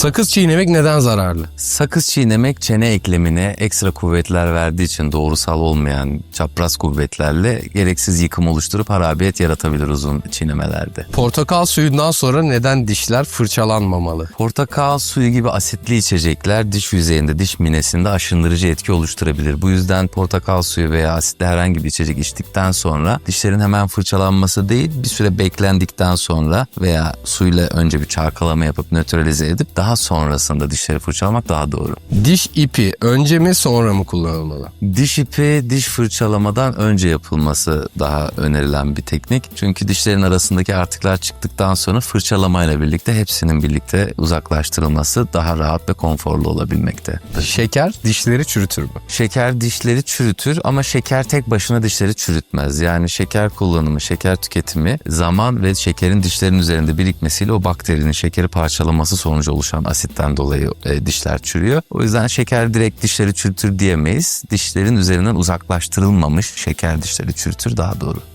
Sakız çiğnemek neden zararlı? Sakız çiğnemek çene eklemine ekstra kuvvetler verdiği için doğrusal olmayan çapraz kuvvetlerle gereksiz yıkım oluşturup harabiyet yaratabilir uzun çiğnemelerde. Portakal suyundan sonra neden dişler fırçalanmamalı? Portakal suyu gibi asitli içecekler diş yüzeyinde, diş minesinde aşındırıcı etki oluşturabilir. Bu yüzden portakal suyu veya asitli herhangi bir içecek içtikten sonra dişlerin hemen fırçalanması değil, bir süre beklendikten sonra veya suyla önce bir çalkalama yapıp nötralize edip daha sonrasında dişleri fırçalamak daha doğru. Diş ipi önce mi sonra mı kullanılmalı? Diş ipi diş fırçalamadan önce yapılması daha önerilen bir teknik. Çünkü dişlerin arasındaki artıklar çıktıktan sonra fırçalamayla birlikte hepsinin birlikte uzaklaştırılması daha rahat ve konforlu olabilmekte. Şeker dişleri çürütür mü? Şeker dişleri çürütür ama şeker tek başına dişleri çürütmez. Yani şeker kullanımı, şeker tüketimi zaman ve şekerin dişlerin üzerinde birikmesiyle o bakterinin şekeri parçalaması sonucu oluşan asitten dolayı e, dişler çürüyor. O yüzden şeker direkt dişleri çürütür diyemeyiz. Dişlerin üzerinden uzaklaştırılmamış şeker dişleri çürütür daha doğru.